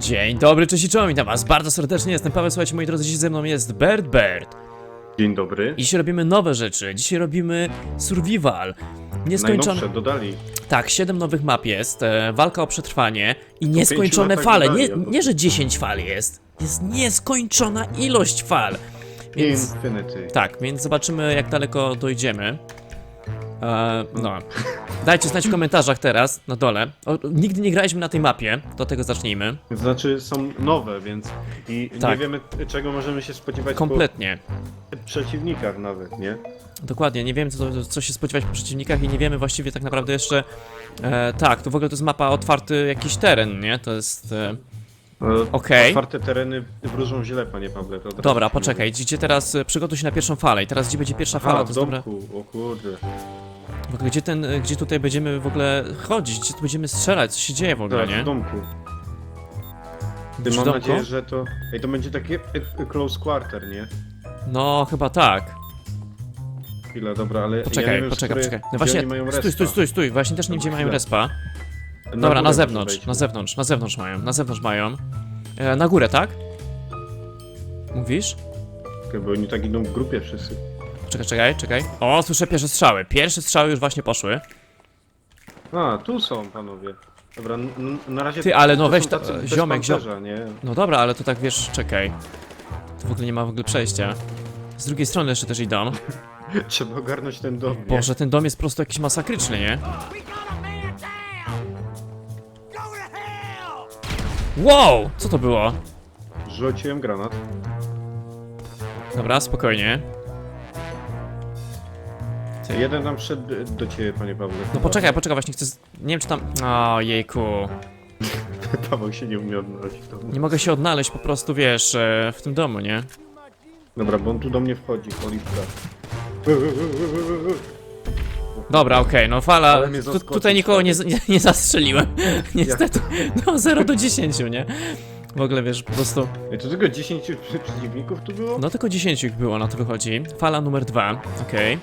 Dzień dobry, cześć i czołem, witam was bardzo serdecznie, jestem Paweł, słuchajcie moi drodzy, dziś ze mną jest Bert Bert. Dzień dobry. Dzisiaj robimy nowe rzeczy, dzisiaj robimy survival. Nieskończone... Najnowsze dodali. Tak, 7 nowych map jest, e, walka o przetrwanie i nieskończone mapach fale. dodali, Nie, albo- nie, że 10 fal jest, jest nieskończona ilość fal. Więc... Infinity. Tak, więc zobaczymy jak daleko dojdziemy. E, no. Dajcie znać w komentarzach teraz, na dole. O, nigdy nie graliśmy na tej mapie, do tego zacznijmy. Znaczy są nowe, więc i Tak. nie wiemy czego możemy się spodziewać Kompletnie. po przeciwnikach nawet, nie? Dokładnie, nie wiemy co, co się spodziewać po przeciwnikach i nie wiemy właściwie tak naprawdę jeszcze... E, tak, to w ogóle to jest mapa otwarty jakiś teren, nie? To jest... E, E, Okej. Otwarte tereny wróżą źle, panie Pawle. To od razu dobra, ci poczekaj, idzie teraz, e, przygotuj się na pierwszą falę i teraz gdzie będzie pierwsza mówię. fala, to w jest dobra... domku, o kurde. W ogóle gdzie ten, e, gdzie tutaj będziemy w ogóle chodzić, gdzie tu będziemy strzelać, co się dzieje w ogóle, nie? w domku. Ty Przy mam domku? nadzieję, że to... Ej, to będzie takie e, e, close quarter, nie? No, chyba tak. Chwila, dobra, ale ja Poczekaj, nie wiem, z poczekaj, poczekaj. No gdzie właśnie, oni mają stój, respa. stój, stój, stój, właśnie też nie gdzie mają chwila. respa. Na Dobra, górę na zewnątrz, na zewnątrz, na zewnątrz mają, na zewnątrz mają. E, na górę, tak? Mówisz? Bo oni tak idą w grupie wszyscy. Czekaj, czekaj, czekaj. O, słyszę pierwsze strzały. Pierwsze strzały już właśnie poszły. A, tu są panowie. Dobra, n- na razie. Ty, ale no to weź są ta- tacy bez ziomek, pancerza, nie? No dobra, ale to tak wiesz, czekaj. Tu w ogóle nie ma w ogóle przejścia. Z drugiej strony jeszcze też idą. Trzeba ogarnąć ten dom. nie? Boże, ten dom jest po prostu jakiś masakryczny, nie? We got a man down! Go to hell! Wow! Co to było? Rzuciłem granat. Dobra, spokojnie. Ty. Jeden tam wszedł do ciebie, panie Pawle. No poczekaj, poczekaj, właśnie chcę... z- Nie wiem czy tam... O, jejku. Paweł się nie umie odnaleźć domu. Nie mogę się odnaleźć po prostu, wiesz, e, w tym domu, nie? Dobra, bo on tu do mnie wchodzi, oliwka. Dobra, okej, no fala. Ale mnie Tu, zaskoczył tutaj nikogo nie, z- nie, nie zastrzeliłem. Niestety. No 0 do 10, nie? W ogóle wiesz, po prostu. Ej, to tylko 10 przeciwników tu było? No tylko 10 ich było, na to wychodzi. Fala numer 2, okej.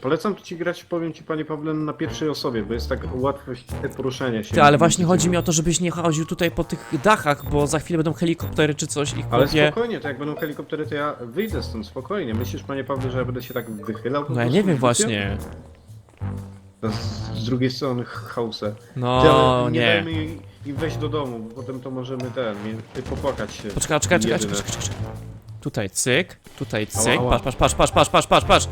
Polecam ci grać, powiem ci panie Pawle, na pierwszej osobie, bo jest tak łatwość poruszania się. Ty, ale właśnie chodzi mi o to, żebyś nie chodził tutaj po tych dachach, bo za chwilę będą helikoptery czy coś i Ale chłopie... spokojnie, to jak będą helikoptery, to ja wyjdę stąd spokojnie. Myślisz, panie Pawle, że ja będę się tak wychylał? po No ja prostu nie wiem właśnie. To Z, z drugiej strony hausa. No ale nie dajmy jej i wejść do domu, bo potem to możemy ten, nie, popłakać się. Poczekaj, czekaj, czekaj, czekaj, Jedyne. czekaj, czekaj. Tutaj cyk, tutaj Ała, cyk, ała. patrz, patrz, patrz, patrz, patrz, patrz, patrz.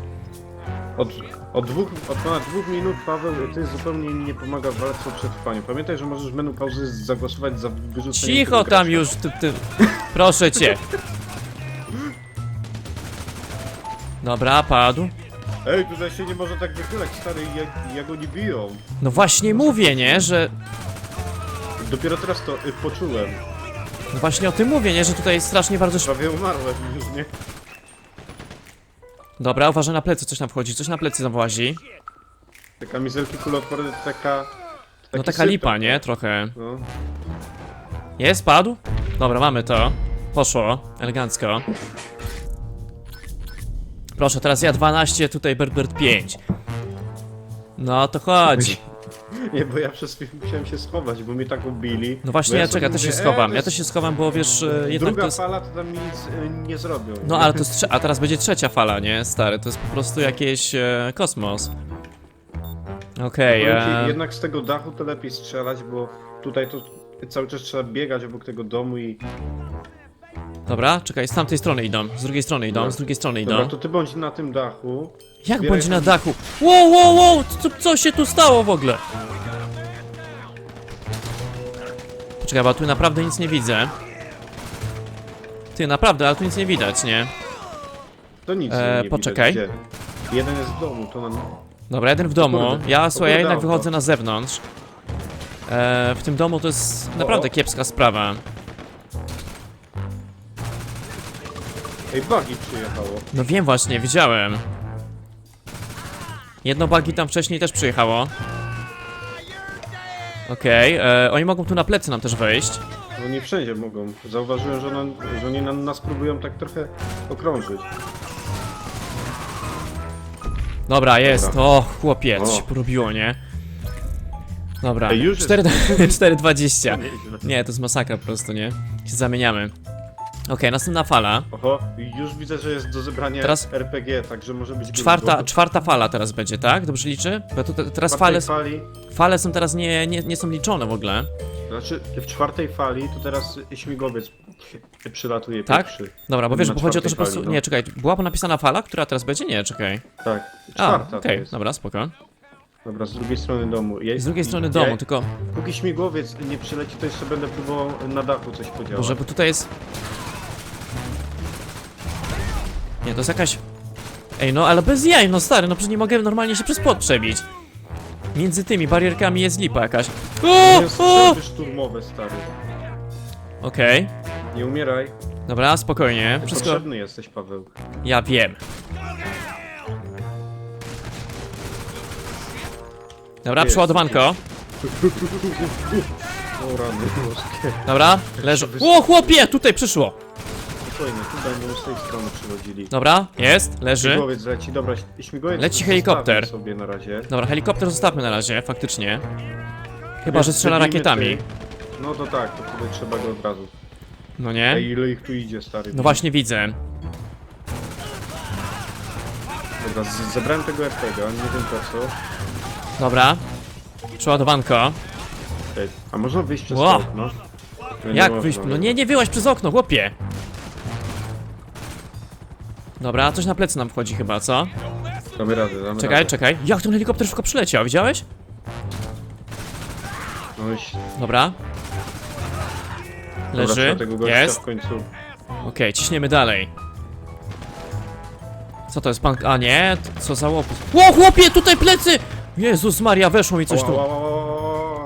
Od, od, dwóch, od ponad dwóch minut Paweł, ty zupełnie mi nie pomaga w walce o przetrwanie. Pamiętaj, że możesz w menu pauzy zagłosować za wyrzuceniem Cicho tego tam gracza. już, ty, ty. Proszę cię. Dobra, padł. Ej, tutaj się nie może tak wychylać, stary, jak, jak oni biją. No właśnie mówię, nie, że... Dopiero teraz to y, poczułem. No właśnie o tym mówię, nie, że tutaj strasznie bardzo... Prawie umarłem już, nie? Dobra, uważaj na plecy, coś tam wchodzi, coś na plecy tam łazi. Te kamizelki kuloodporne to taka... No taka lipa, nie, trochę. No. Jest, padł? Dobra, mamy to. Poszło, elegancko. Proszę, teraz ja 12, tutaj Berbert 5. No to chodzi. Nie, bo ja przez chwilę musiałem się schować, bo mnie tak ubili. No właśnie, Bo ja sobie czekaj, też się mówię, schowam. to Ja jest też się schowam, bo wiesz, e, jednak Druga to jest... fala to tam mi nic y, nie zrobią. No ale to jest trze- a teraz będzie trzecia fala, nie, stary? To jest po prostu jakiś e, kosmos. Okej, Powiem ci, e, Jednak z tego dachu to lepiej strzelać, bo tutaj to cały czas trzeba biegać obok tego domu i... dobra, czekaj, z tamtej strony idą, z drugiej strony idą, z drugiej strony Dobra, idą. to ty bądź na tym dachu. Jak zbieraj bądź na tam- dachu? Wow, wow, wow, co, co się tu stało w ogóle? Poczekaj, bo tu naprawdę nic nie widzę. Ty, naprawdę, ale tu nic nie widać, nie? To nic E, nie poczekaj. Widać, gdzie. Jeden jest w domu, to nam... Dobra, jeden w domu. kurde, Ja, słuchaj, ja kurde, jednak auto. wychodzę na zewnątrz. E, w tym domu to jest naprawdę kiepska sprawa. Ej, buggy przyjechało. No wiem właśnie, widziałem. Jedno buggy tam wcześniej też przyjechało. Okej, e, oni mogą tu na plecy nam też wejść. No nie wszędzie mogą. Zauważyłem, że, nam, że oni nam, nas próbują tak trochę okrążyć. Dobra, jest. Dobra. O, chłopie, co O. się porobiło, nie? Dobra, Ej, już jest. 4 4,20. Nieźle. Nie, to jest masakra po prostu, nie? Się zamieniamy. Okej, następna fala. Oho, już widzę, że jest do zebrania Teraz- RPG, także może być Czwarta, grubo. czwarta fala teraz będzie, tak? Dobrze liczy? Bo tu, te- teraz czwartej fale, fali, fale są teraz nie, nie, nie są liczone w ogóle. znaczy w czwartej fali to teraz śmigłowiec przylatuje Tak? pierwszy. Dobra, bo wiesz, Na bo chodzi o to, że po czwartej prostu... fali, no. Nie, czekaj, była napisana fala, która teraz będzie? Nie, czekaj. Tak, A, czwarta to okej, jest. dobra, spoko. Dobra, z drugiej strony domu. Ja, Z drugiej strony ja- domu, tylko... Póki śmigłowiec nie przyleci, to jeszcze będę próbował na dachu coś podziałać. Może, bo tutaj jest... Nie, to jest jakaś... Ej, no ale bez jaj, no stary, no przecież nie mogę normalnie się przez płot przebić. Między tymi barierkami jest lipa jakaś. O, jest o! strzelby szturmowe, stary. Okej, Nie umieraj. dobra, spokojnie. Ty Wszystko... Potrzebny jesteś, Paweł. Ja wiem. Dobra, Jest, przeładowanko. O rany, boskie. Dobra, wys- O, chłopie, tutaj przyszło. Spokojnie, tu będą z tej strony przychodzili. Dobra, jest, leży. Śmigłowiec leci, dobra, śmigłowiec Leci zostawmy helikopter. sobie na razie. Dobra, helikopter zostawmy na razie, faktycznie. Chyba, że strzela wybijmy rakietami. tej- No to tak, to tutaj trzeba go od razu. No Ej, nie? ile ich tu idzie, stary. No właśnie widzę. Dobra, z- zebrałem tego RPG, nie wiem po co. Dobra. Przeładowanko. Ej, a można wyjść przez Ło! to okno? No nie Jak można, wyjść? No nie, nie wyłaź przez okno, chłopie. Dobra, coś na plecy nam wchodzi chyba, co? Damy radę, damy Czekaj, radę. czekaj. Jak ten helikopter szybko przyleciał, widziałeś? No i Dobra. Dobra, trzeba Leży. tego gościa Jest. w końcu. Okej, ciśniemy dalej. Co to jest pan... A nie, co za łopus. Ło, chłopie, tutaj plecy! Jezus Maria, weszło mi coś Ła, tu. ła, ła, ła, ła.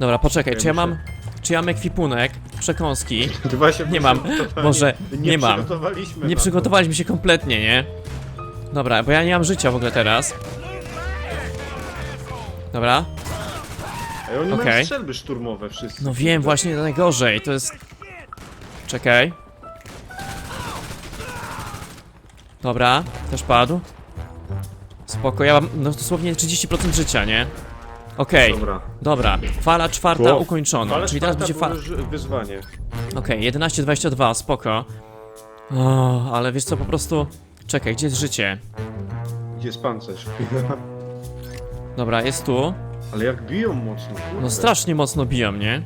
Dobra, poczekaj, czy ja mam... Czy ja mam ekwipunek, przekąski? Właśnie Nie mam. Może nie nie mam. przygotowaliśmy Nie przygotowaliśmy się kompletnie, nie? Dobra, bo ja nie mam życia w ogóle teraz. Dobra, Ej, oni mają Okej. strzelby szturmowe wszyscy. no wiem, właśnie najgorzej, to jest... Czekaj. Dobra, też padł. Spoko, ja mam no, dosłownie 30% życia, nie? Okej, Dobra. dobra, fala czwarta ukończona, Ale czyli teraz będzie fala... wyzwanie. Okej, 11.22, spoko. O, ale wiesz co, po prostu... Czekaj, gdzie jest życie? Gdzie jest pancerz? Dobra, jest tu. Ale jak biją mocno, kurde. No strasznie mocno biją, nie?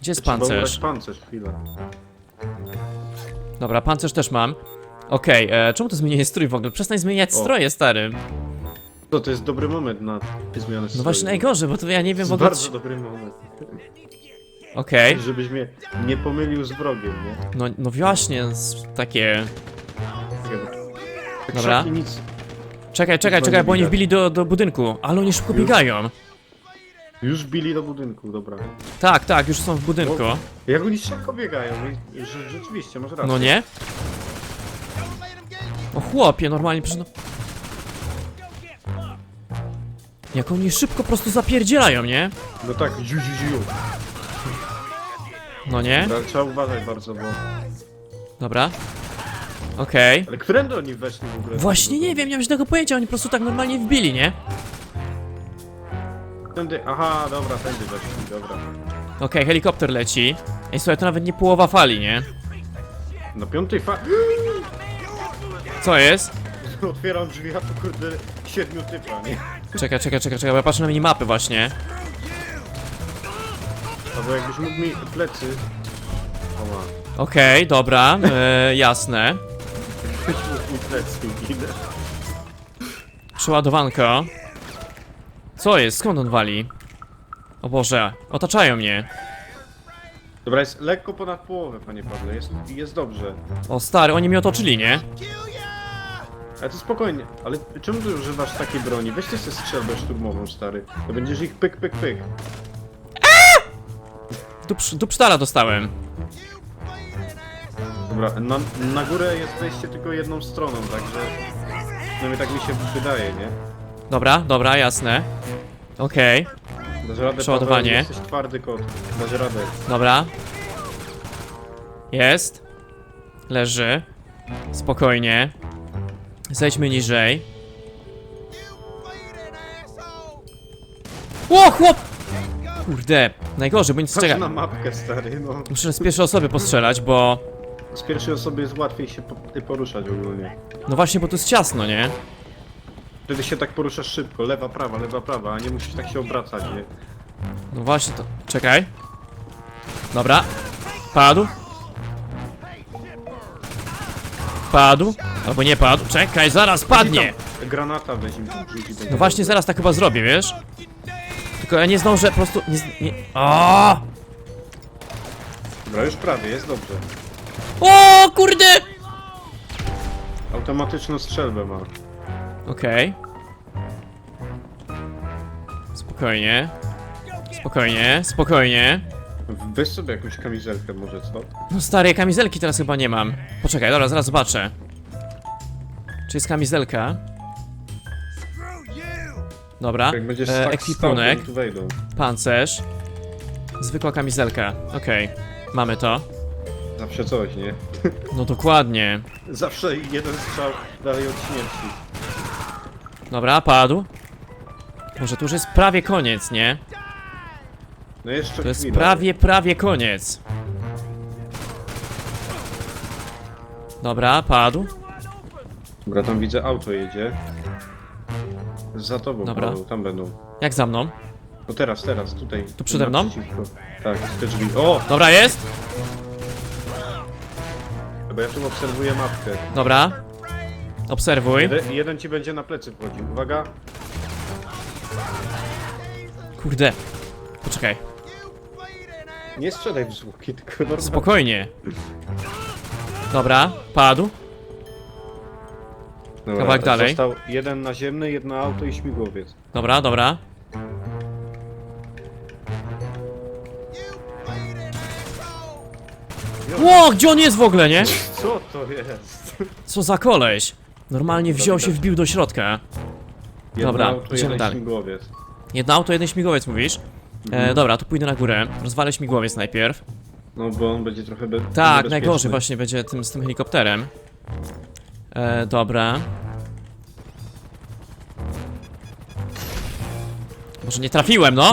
Gdzie jest Trzeba pancerz? ubrać pancerz, chwilę. Dobra, pancerz też mam. Okej, e, czemu to zmienienie strój w ogóle? Przestań zmieniać O. stroje, stary. To, to jest dobry moment na zmianę No właśnie najgorzej, bo to ja nie wiem w jest ogóle... bardzo dobry moment. Okej, Żebyś mnie nie pomylił z wrogiem, nie? no, no właśnie, takie... Tak Dobra. nic. Czekaj, czekaj, Chyba czekaj, nie bo oni widać. wbili do, do budynku, ale oni szybko Już? biegają. Już bili do budynku, dobra. Tak, tak, już są w budynku. Jak oni szybko biegają, i- że, rzeczywiście, masz rację. No nie? O chłopie, normalnie no... Jak oni szybko po prostu zapierdzielają, nie? No tak, ziu, ziu, ziu. No nie? Dobra, trzeba uważać bardzo, bo... Dobra. Okej. Ale którędy oni weszli w ogóle? Właśnie nie wiem, nie mam żadnego pojęcia, oni po prostu tak normalnie wbili, nie? Tędy, aha, dobra, tędy weszli, dobra. Okej, helikopter leci. Ej, słuchaj, to nawet nie połowa fali, nie? Na piątej fa... Co jest? Otwieram drzwi, a to kurde siedmiu typa, nie? Czekaj, czekaj, czekaj, czekaj, bo ja patrzę na minimapy właśnie. Albo jakbyś mógł mi plecy... Oła. Okej, dobra, e, jasne. Jakbyś mógł mi plecy, ginę. Przeładowanko. Co jest? Skąd on wali? O Boże, otaczają mnie. Dobra, jest lekko ponad połowę, panie Pawle, jest, jest dobrze. O stary, oni mnie otoczyli, nie? Ale to spokojnie, ale czemu ty używasz takiej broni? Weź ty sobie strzelbę szturmową, stary. To będziesz ich pyk, pyk, pyk. Dup, dupsztala dostałem. Dobra, na, na górę jest wejście tylko jedną stroną, także... Przynajmniej tak mi się wydaje, nie? Dobra, dobra, jasne. Okej, Dasz radę, Przeładowanie. Paweł, jesteś twardy kot. Dasz radę. dobra. Jest. Leży. Spokojnie. Zejdźmy niżej. O, chłop! Kurde, najgorzej, bo nic Patrz czeka. na mapkę, stary, no. Muszę z pierwszej osoby postrzelać, bo... Z pierwszej osoby jest łatwiej się po, poruszać ogólnie. No właśnie, bo to jest ciasno, nie? Wtedy się tak poruszasz szybko, lewa, prawa, lewa, prawa, a nie musisz tak się obracać, nie? No właśnie to... Czekaj. Dobra. Padł. Padł. Albo nie padł. Czekaj, zaraz padnie! Granata weź im tam rzuci. No właśnie, zaraz tak chyba zrobię, wiesz? Tylko ja nie zdążę, po prostu nie... z- nie... O! Dobra, już prawie, jest dobrze. o kurde! Automatyczną strzelbę ma. Okej. Spokojnie. Spokojnie, spokojnie. Weź sobie jakąś kamizelkę może, co? No stary, kamizelki teraz chyba nie mam. Poczekaj, dobra, zaraz zobaczę. Czy jest kamizelka? Dobra, Jak będziesz e, tak ekwipunek, stał, to tu wejdą. pancerz. Zwykła kamizelka, okej. Mamy to. Zawsze coś, nie? No dokładnie. Zawsze jeden strzał dalej od śmierci. Dobra, padł. Może tu już jest prawie koniec, nie? No jeszcze To jest chwila. prawie, prawie koniec. Dobra, padł. Dobra, tam widzę auto jedzie. Za tobą, Dobra. Paweł, tam będą. Jak za mną? No teraz, teraz, tutaj. Tu przede mną? naprzeciwko. Tak, te drzwi. O! Dobra, jest? Bo ja tu obserwuję mapkę. Dobra. Obserwuj. Jeden, jeden ci będzie na plecy wchodził. Uwaga! Kurde. Poczekaj. Nie strzelaj w zwłoki, tylko normalnie. Spokojnie. Dobra, padł. Dobra, Kawałek dalej. Został jeden naziemny, jedno auto i śmigłowiec. Dobra, dobra. Ło, gdzie on jest w ogóle, nie? Co to jest? Co za koleś? Normalnie wziął się, wbił do środka. Jedno Dobra, auto, idziemy jeden dalej. śmigłowiec. Jedno auto, jeden śmigłowiec, mówisz? E, dobra, to pójdę na górę. Rozwalę śmigłowiec najpierw. No bo on będzie trochę be Tak, najgorzej właśnie będzie tym, z tym helikopterem. E, dobra. Może nie trafiłem, no?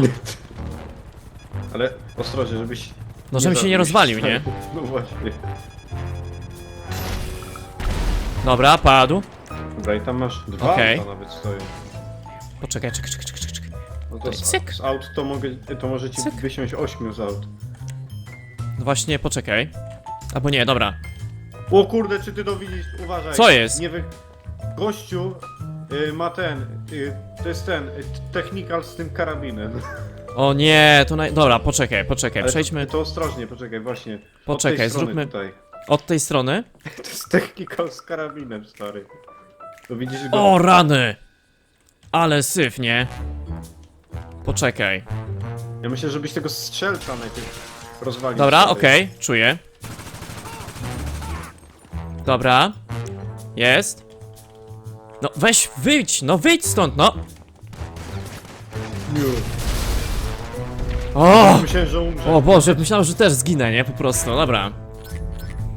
Ale ostrożnie, żebyś... No, żebym się nie rozwalił, nie? No właśnie. Dobra, padł. Dobra, i tam masz dwa Okej. auta nawet stoją. Poczekaj, czekaj, czekaj, czekaj, czekaj. No to z, cyk. z aut to mogę, to może ci Cyk. wysiąść ośmiu z aut. No właśnie, poczekaj. Albo nie, dobra. O kurde, czy ty to widzisz? Uważaj. Co jest? Nie wy... Gościu y, ma ten, y, to jest ten, y, technikal z tym karabinem. O nie, to naj... Dobra, poczekaj, poczekaj, Ale przejdźmy To, to ostrożnie, poczekaj, właśnie. Od Poczekaj, tej strony zróbmy- Tutaj. od tej strony. To jest technikal z karabinem, stary. To widzisz go? O, rany! Ale syf, nie? Poczekaj. Ja myślę, żebyś tego strzelca najpierw rozwalił. Dobra, stary. okej, czuję. Dobra. Jest. No weź, wyjdź, no wyjdź stąd, no! Ju. O! Myślałem, że umrze. O Boże, myślałem, że też zginę, nie? Po prostu, dobra.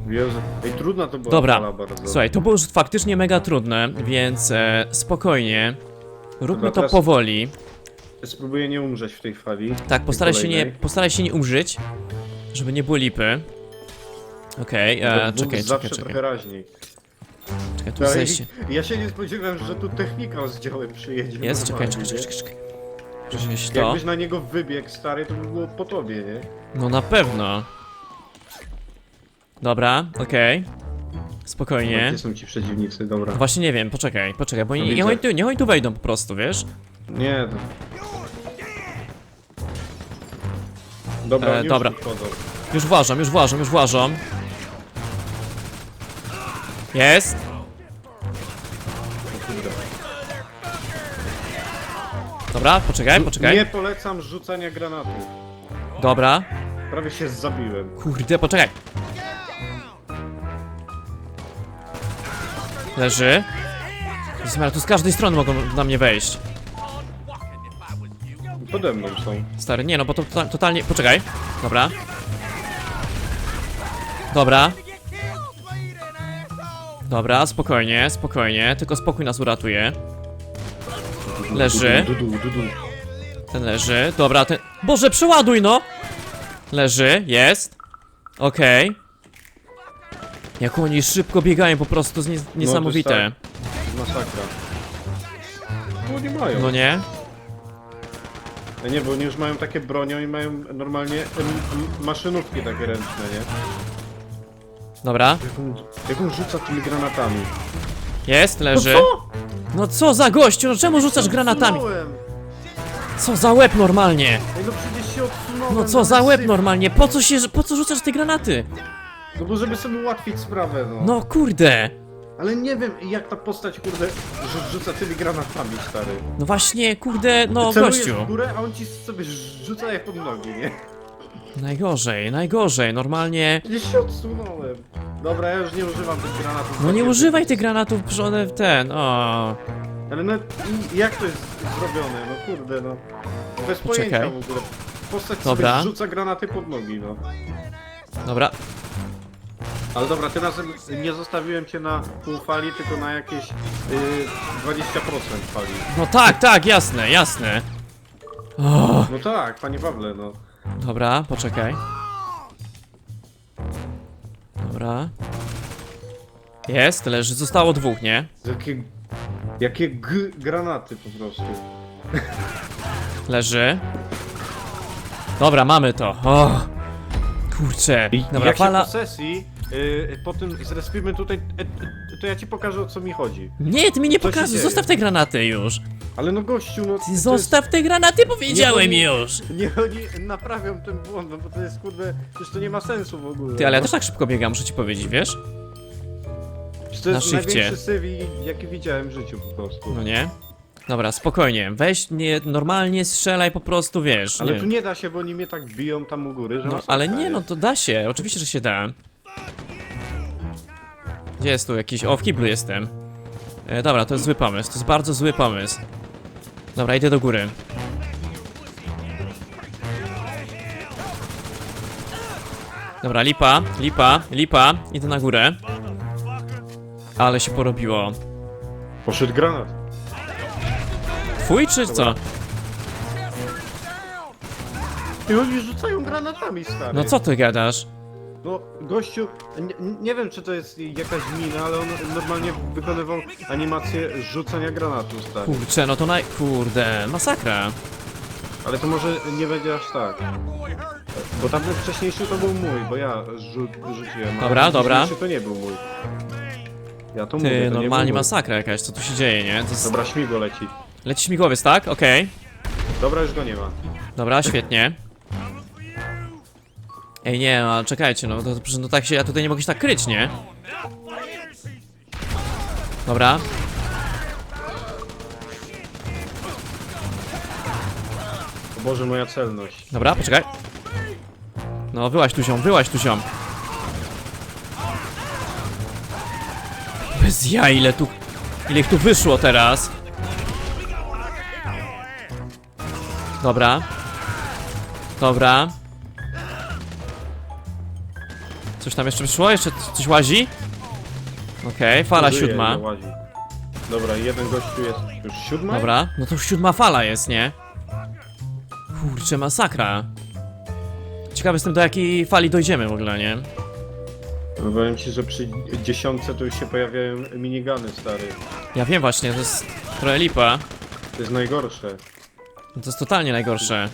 Jezu. Ej, trudna to była Dobra, bardzo. słuchaj, to było już faktycznie mega trudne, więc e, spokojnie. Róbmy Dobra, to teraz- powoli. Spróbuję nie umrzeć w tej fali. Tak, postaraj się, nie, postaraj się nie umrzeć, żeby nie było lipy. Okej, To e, czekaj, zawsze czekaj, czekaj, trochę raźniej. czekaj, tu Ale zejście. Ja się nie spodziewałem, że tu technika z działem przyjedzie. Jest, czekaj, normalnie, czekaj, nie? czekaj, czekaj. Gdzieś to. Jakbyś na niego wybiegł, stary, to by było po tobie, nie? No na pewno. Dobra, okej. Spokojnie. Gdzie są ci przeciwnicy, dobra. No Właśnie nie wiem, poczekaj, poczekaj, bo No nie, niech, widzę. oni tu, niech oni tu wejdą po prostu, wiesz? Nie, to... Dobra, E, już dobra. tu wchodzą. Już włażą, już włażą, już włażą. Jest. O kurde. Dobra, poczekaj, poczekaj. Nie polecam rzucania granatów. Dobra. Prawie się zabiłem. Kurde, poczekaj. Leży. Jezus Maria, tu z każdej strony mogą na mnie wejść. Pode mną są. Stary, nie no, bo to to- totalnie... Poczekaj. Dobra. Dobra. Dobra, spokojnie, spokojnie. Tylko spokój nas uratuje. Leży. Dudu, dudu. Ten leży, dobra, ten... Boże, przeładuj no! Leży, jest. Okej. Jak oni szybko biegają, po prostu z nie, niesamowite. Masakra. No nie mają. No nie? No nie, bo oni już mają takie bronią i mają normalnie em, maszynówki takie ręczne, nie? Dobra, Jak on, jak on rzuca tymi granatami? jest, leży. co? No co za gościu, no czemu rzucasz granatami? Odsunąłem. Co za łeb normalnie? Ej, no przecież się odsunąłem. No co za łeb syf. normalnie? Po co się, po co rzucasz te granaty? No bo żeby sobie ułatwić sprawę, no. No kurde. Ale nie wiem jak ta postać, kurde, rzu- rzuca tymi granatami, stary. No właśnie, kurde, no Celujesz gościu. w górę, a on ci sobie rzuca je pod nogi, nie? Najgorzej, najgorzej, normalnie. Gdzieś się odsunąłem. Dobra, ja już nie używam tych granatów. No nie używaj tych granatów, że one w ten, o. Ale no i jak to jest zrobione? No kurde, no. Bez Poczekaj. pojęcia w ogóle. Postać Dobra. sobie rzuca granaty pod nogi, no. Dobra, Ale dobra, tym razem nie zostawiłem cię na pół fali, tylko na jakieś yy, 20% fali. no tak, tak, jasne, jasne. O, No tak, panie Pawle, no. dobra, poczekaj. Dobra. Jest, leży, zostało dwóch, nie? Jakie, jakie g granaty po prostu. Leży. Dobra, mamy to. O. Kurczę. Dobra, Jak fala. się po sesji, yy, potem zrespimy tutaj, e, e, to ja ci pokażę o co mi chodzi. Nie, ty mi nie Co się pokazuj, dzieje? zostaw te granaty już. Ale no gościu, no... to Ty jest- zostaw te granaty, powiedziałem Nie, już. Nie, oni naprawią ten błąd, no bo to jest kurde, przecież to nie ma sensu w ogóle. Ty, ale ja też tak szybko biegam, muszę ci powiedzieć, wiesz? Przecież To jest na shifcie. największy syf, i- jaki widziałem w życiu po prostu. No nie? Dobra, spokojnie. Weź nie, normalnie strzelaj po prostu, wiesz. Ale tu nie da się, bo oni mnie tak biją tam u góry, że No, masakra ale nie, jest. no to da się, oczywiście, że się da. Gdzie jest tu jakiś... O, w kiblu jestem. E, dobra, to jest zły pomysł, to jest bardzo zły pomysł. Dobra, idę do góry. Dobra, lipa, lipa, lipa, idę na górę. Ale się porobiło. Poszedł granat. Twój czy co? I oni rzucają granatami, stary. No co ty gadasz? No, gościu, nie, nie wiem czy to jest jakaś mina, ale on normalnie wykonywał animację rzucania granatu, stary. Kurczę, no to naj... Kurde, masakra. Ale to może nie będzie aż tak. Bo tamten wcześniejszy to był mój, bo ja rzu rzuciłem. Dobra, ten dobra. wcześniejszy to nie był mój. Ja to mówię, Ty, to nie normalnie był mój. masakra jakaś, co tu się dzieje, nie? To jest... Dobra, śmigło leci. Leci śmigłowiec, tak? Okej. Dobra, już go nie ma. Dobra, świetnie. Ej, nie, no, ale czekajcie, no, to, to, no tak się, ja tutaj nie mogę się tak kryć, nie? Dobra. O Boże, moja celność. Dobra, poczekaj. No, wyłaś tu ziom, wyłaś tu ziom. Bez ja, ile tu... Ile ich tu wyszło teraz? Dobra. Dobra. Coś tam jeszcze wyszło? Jeszcze coś łazi? Okej, fala Żyje, siódma. łazi. Dobra, jeden gościu jest już siódma? Dobra, no to już siódma fala jest, nie? Kurczę, masakra. Ciekawy jestem do jakiej fali dojdziemy w ogóle, nie? No powiem ci, że przy dziesiątce to już się pojawiają minigany, stary. Ja wiem właśnie, to jest trochę lipa. To jest najgorsze. To jest totalnie najgorsze.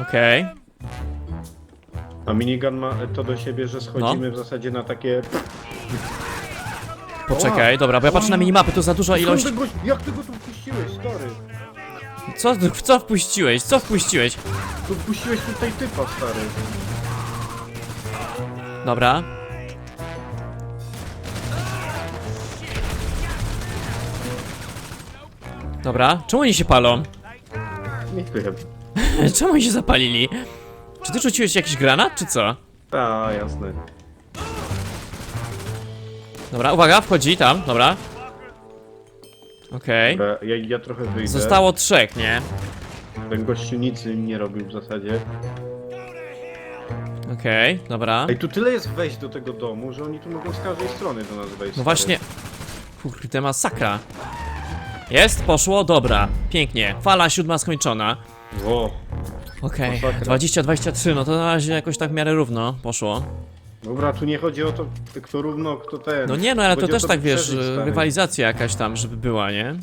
Okej. A minigun ma to do siebie, że No. schodzimy w zasadzie na takie... Poczekaj, dobra, bo ja patrzę na minimapy, tu za duża ilość... Skąd ty goś- Jak ty go tu wpuściłeś, stary? Co, w co wpuściłeś? Co wpuściłeś? Tu wpuściłeś tutaj typa, stary. Dobra. Dobra, czemu oni się palą? Nie wiem. Czemu oni się zapalili? Czy ty rzuciłeś jakiś granat, czy co? Ta, jasne. Dobra, uwaga, wchodzi tam, dobra. Okej. Dobra, ja, ja trochę wyjdę. Zostało trzech, nie? Ten gościu nic nie robił w zasadzie. Okej, dobra. Ej, tu tyle jest wejść do tego domu, że oni tu mogą z każdej strony do nas wejść. No właśnie. Kurde, masakra. Jest, poszło, dobra, pięknie. Fala siódma skończona. O, Okej, Masakra. 20-23, no to na razie jakoś tak w miarę równo poszło. dobra, tu nie chodzi o to, kto równo, kto ten. No nie, no ale to Chodzi o też tak by wiesz, przeżyć, stary. rywalizacja jakaś tam, żeby była, nie?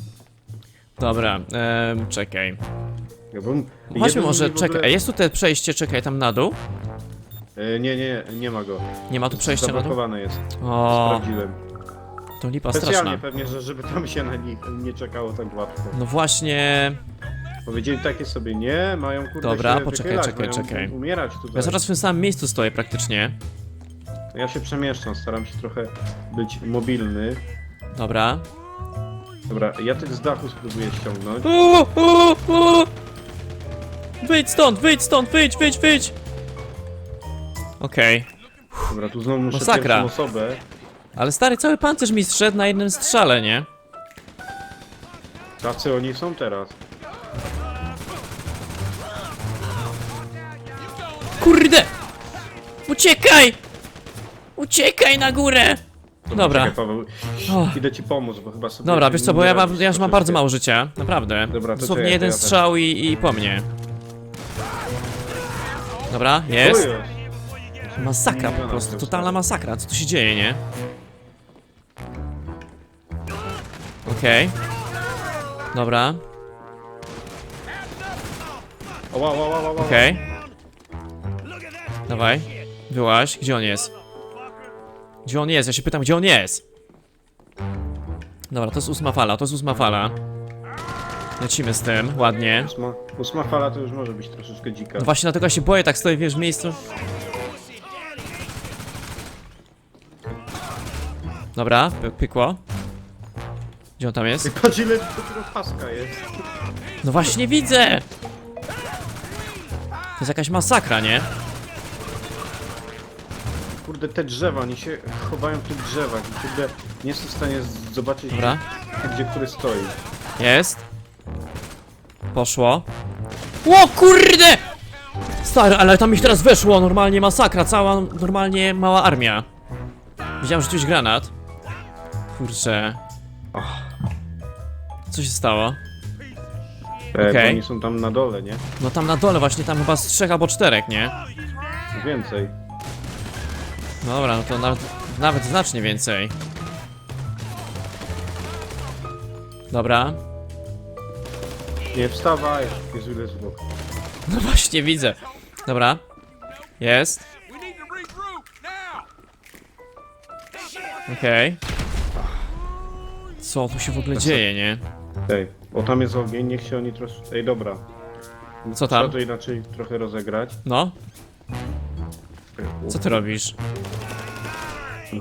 Dobra, em, czekaj. Ja bym, Chodźmy jeden może, mi w ogóle- czekaj, a jest tutaj przejście, czekaj, tam na dół? E, nie, nie, nie ma go. Nie ma tu przejścia na dół? Zablokowane jest. O, Sprawdziłem. to lipa Specjalnie straszna. pewnie, że żeby tam się na nich nie czekało tak łatwo. No właśnie, Powiedzieli takie sobie, nie, mają kurde Dobra, się poczekaj, wychylać, czekaj, mają czekaj. umierać tutaj. ja cały czas w tym samym miejscu stoję praktycznie. Ja się przemieszczam, staram się trochę być mobilny. Dobra. Dobra, ja tych z dachu spróbuję ściągnąć. O, o, o! Wyjdź stąd, wyjdź stąd, wyjdź, wyjdź, wyjdź! Okej, Dobra, tu znowu muszę Masakra. pierwszą osobę. ale stary, cały pancerz mi zszedł na jednym strzale, nie? Tacy oni są teraz. Kurde! Uciekaj! Uciekaj na górę! Dobra. Czekaj, Paweł. Och. Idę ci pomóc, bo chyba sobie... Dobra, wiesz co, bo ja, mam, ja już mam bardzo mało życia, naprawdę. Dobra, to Dosłownie czekaj, jeden to ja też. strzał i, i po mnie. Dobra, jest. jest. Masakra po Miliona prostu, totalna masakra, co tu się dzieje, nie? Okej. Dobra, wow, wow. okej. Dawaj, wyłaź, gdzie on jest? Gdzie on jest? Ja się pytam, gdzie on jest? Dobra, to jest ósma fala, to jest ósma fala. Lecimy z tym, ładnie. Ósma, ósma fala to już może być troszeczkę dzika. No właśnie dlatego ja się boję, tak stoję, wiesz, w miejscu. Dobra, py pykło. Gdzie on tam jest? Patrz ile dopiero paska jest. No właśnie widzę! To jest jakaś masakra, nie? Kurde, te drzewa, oni się chowają w tych drzewach i kurde, nie jestem w stanie z- zobaczyć, Dobra, gdzie który stoi. jest. Poszło. O kurde! Stary, ale tam ich teraz weszło, normalnie masakra, cała, normalnie mała armia. Widziałem, że tu jest granat. Kurczę. Co się stało? E, Okej. Bo oni są tam na dole, nie? No tam na dole właśnie, tam chyba z trzech albo czterech, nie? Więcej. No dobra, no to nawet, nawet znacznie więcej. Dobra. Nie, wstawaj! Jezu, ile zwłok. No właśnie widzę. Dobra. Jest. Okej. Co tu się w ogóle dzieje, nie? Ej, o tam jest ogień, niech się oni troszkę... Ej, dobra. Co Trzeba tam? to inaczej trochę rozegrać. No, co ty robisz?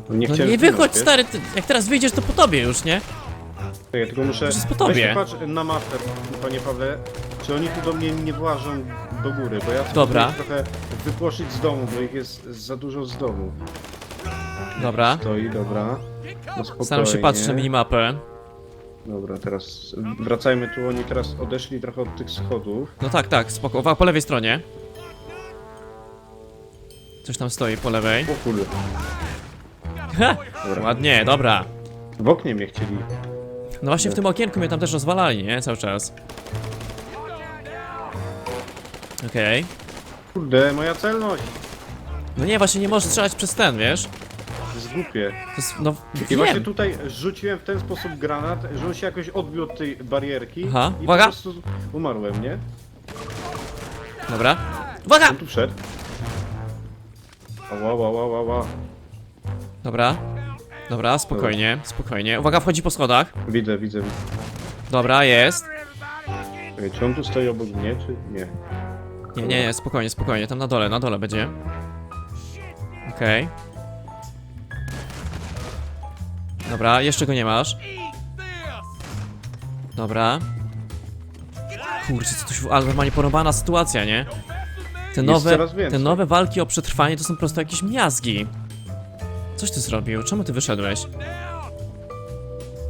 Nie No chciałem nie zginąć, wychodź, wiesz? stary, ty, jak teraz wyjdziesz, to po tobie już, nie? Czekaj, tylko muszę... Jest po tobie. Weź patrz na mapę, panie Pawle. Czy oni tu do mnie nie włażą do góry, bo ja chcę Dobra. ich trochę wypłoszyć z domu, bo ich jest za dużo z domu. Dobra. Stoi, dobra. No spokojnie. Staram się patrzeć na minimapę. Dobra, teraz wracajmy tu, oni teraz odeszli trochę od tych schodów. No tak, tak, spoko. Uwaga, po lewej stronie. Coś tam stoi po lewej. O kurde. Ładnie, dobra. W oknie mnie chcieli. No właśnie w tym okienku mnie tam też rozwalali, nie? Cały czas. Okej. Kurde, moja celność! No nie, właśnie nie możesz strzelać przez ten, wiesz? To jest głupie. To jest, no, I właśnie wiem. tutaj rzuciłem w ten sposób granat, że on się jakoś odbił od tej barierki Aha, i uwaga. po prostu umarłem, nie? Dobra. Uwaga! On tu wszedł. Ała, ała, ała, ała. Dobra. Dobra, spokojnie, spokojnie. Uwaga, wchodzi po schodach. Widzę, widzę, widzę. Dobra, jest. Czekaj, Czy on tu stoi obok mnie, czy nie? Nie, nie, nie, spokojnie, spokojnie. Tam na dole, na dole będzie. Okej. Dobra, jeszcze go nie masz. Dobra. Kurczę, co tu się... Ale normalnie porąbana sytuacja, nie? Te nowe, coraz więcej. te nowe walki o przetrwanie to są po prostu jakieś miazgi. Coś ty zrobił? Czemu ty wyszedłeś?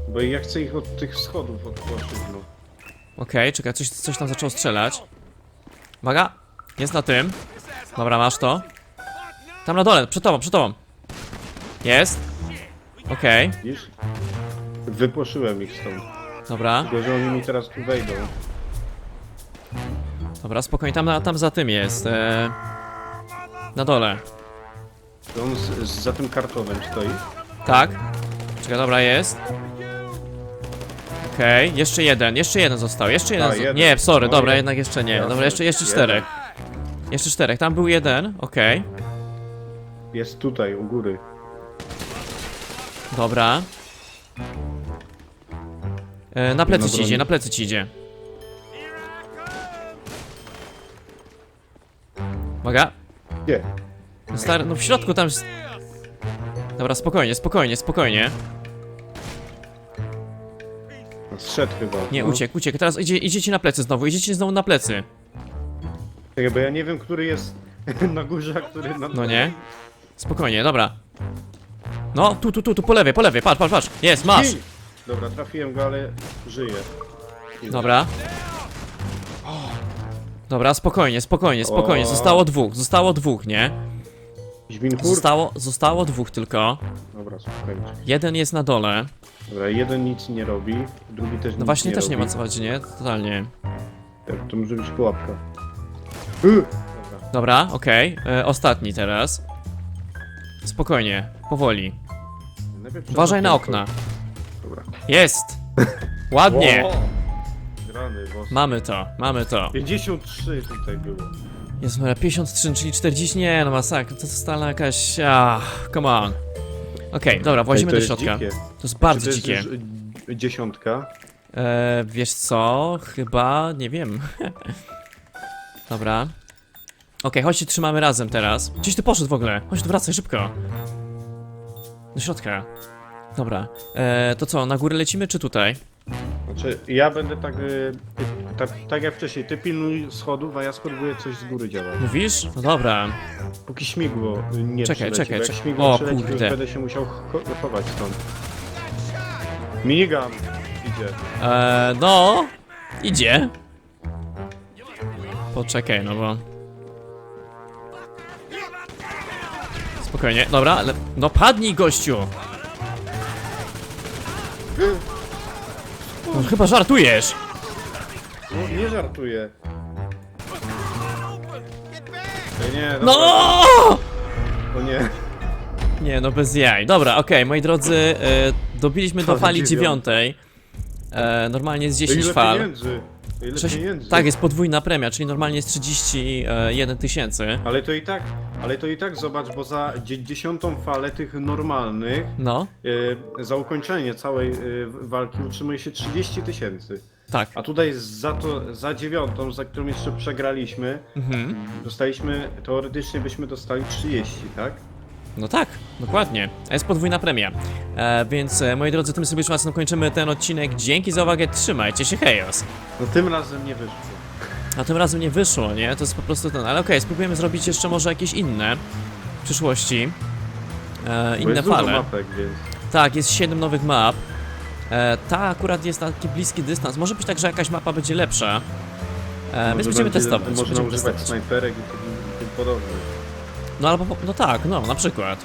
Bo ja chcę ich od tych schodów odpocząć, no. Okej, czekaj, coś, coś tam zaczęło strzelać. Uwaga! Jest na tym. Dobra, masz to. Tam na dole, przed tobą, przed tobą. Jest. Okej. Widzisz? Wypłoszyłem ich stąd. Dobra, Tylko, że oni mi teraz tu wejdą. dobra, spokojnie, tam, na- tam za tym jest. E, na dole. To On z, z, za tym kartonem stoi. Tak. Czekaj, dobra, jest. Okej, jeszcze jeden, jeszcze jeden został, jeszcze jeden. A, zo- jeden. Nie, sorry, No, dobra, jeden. jednak jeszcze nie. Dobra, jeszcze, jeszcze Jeden. czterech. Jeszcze czterech, tam był jeden, okej. Jest tutaj, u góry. Dobra. E, na plecy ci idzie, na plecy ci idzie. Uwaga. Nie. No Stary, no w środku tam. Dobra, spokojnie, spokojnie, spokojnie. Zszedł chyba. Nie, no. uciekł, uciekł. Teraz idzie, idzie ci na plecy znowu, idzie ci znowu na plecy. Czekaj, bo ja nie wiem, który jest na górze, a który na No nie? Spokojnie, dobra. No, tu, tu, tu, tu, po lewej, po lewej, patrz, patrz, patrz. Jest, masz. Dobra, trafiłem go, ale żyje. Dobra. Dobra, spokojnie, spokojnie, spokojnie. O. Zostało dwóch, zostało dwóch, nie? Zostało, zostało dwóch tylko. Dobra, spokojnie. Jeden jest na dole. Dobra, jeden nic nie robi, drugi też No nic właśnie nie też robi. nie ma co chodzi, nie? Totalnie. Tak, to może być pułapka. Y! Dobra. Dobra, okej. E, Ostatni teraz. Spokojnie, powoli. Najpierw Uważaj na okna. Dobra. Jest! Ładnie! Grany, boss. Mamy to, mamy to. 53 tutaj było. Jest moja 53, czyli 40. Nie, no masakra, to jest stala jakaś. Ah, come on. Okej, dobra, włazimy do środka. dzikie. To jest bardzo to jest dzikie. już, y, dziesiątka. E, wiesz co? Chyba nie wiem. Dobra. Okej, chodź się trzymamy razem teraz. Gdzieś ty poszedł w ogóle? Chodź tu wracaj szybko. Do środka. Dobra. E, to co, na górę lecimy czy tutaj? Znaczy, ja będę tak, y, ty, tak, tak jak wcześniej, ty pilnuj schodów, a ja spróbuję coś z góry działać. Mówisz? No dobra. Póki śmigło y, nie Czekaj, przyleci, czekaj, bo jak czekaj. śmigło O, przyleci, to już kurde. będę się musiał cho- chować stąd. Minigun idzie. E, no. Idzie. Poczekaj, no bo. Spokojnie, dobra, ale. No padnij, gościu! No, chyba żartujesz! No, nie żartuję. Nie, dobra, No! to nie. Nie, no bez jaj. Dobra, okej, moi drodzy, e, dobiliśmy do fali dziewiątej. dziewiątej. E, normalnie jest Ej, 10 Ile fal. pieniędzy? Ile Sześć- pieniędzy? tak, jest podwójna premia, czyli normalnie jest 31 tysięcy. Ale to i tak, ale to i tak zobacz, bo za dzie- dziesiątą falę tych normalnych, No, e, za ukończenie całej e, walki utrzymuje się 30 tysięcy. tak. A tutaj za to, za dziewiątą, za którą jeszcze przegraliśmy, Mhm. dostaliśmy, teoretycznie byśmy dostali 30, tak? No tak, dokładnie. A jest podwójna premia. E, więc e, moi drodzy, tym sobie czasem kończymy ten odcinek. Dzięki za uwagę, trzymajcie się, hejos. No tym razem nie wyszło. A tym razem nie wyszło, nie? To jest po prostu ten. Ale okej, spróbujemy zrobić jeszcze może jakieś inne w przyszłości. E, Bo inne jest dużo fale. mapek, więc... Tak, jest 7 nowych map. E, ta akurat jest na taki bliski dystans. Może być tak, że jakaś mapa będzie lepsza. E, więc może będziemy będzie- testować. Można będziemy używać testować. snajperek i tym, tym podobne. No albo, no tak, no, na przykład.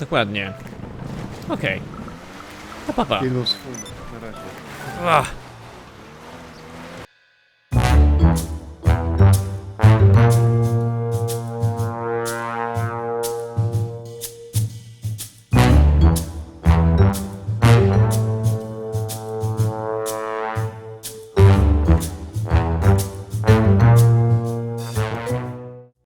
Dokładnie. Okej. Okay. Pa, pa, pa. Minus, na razie. Ach.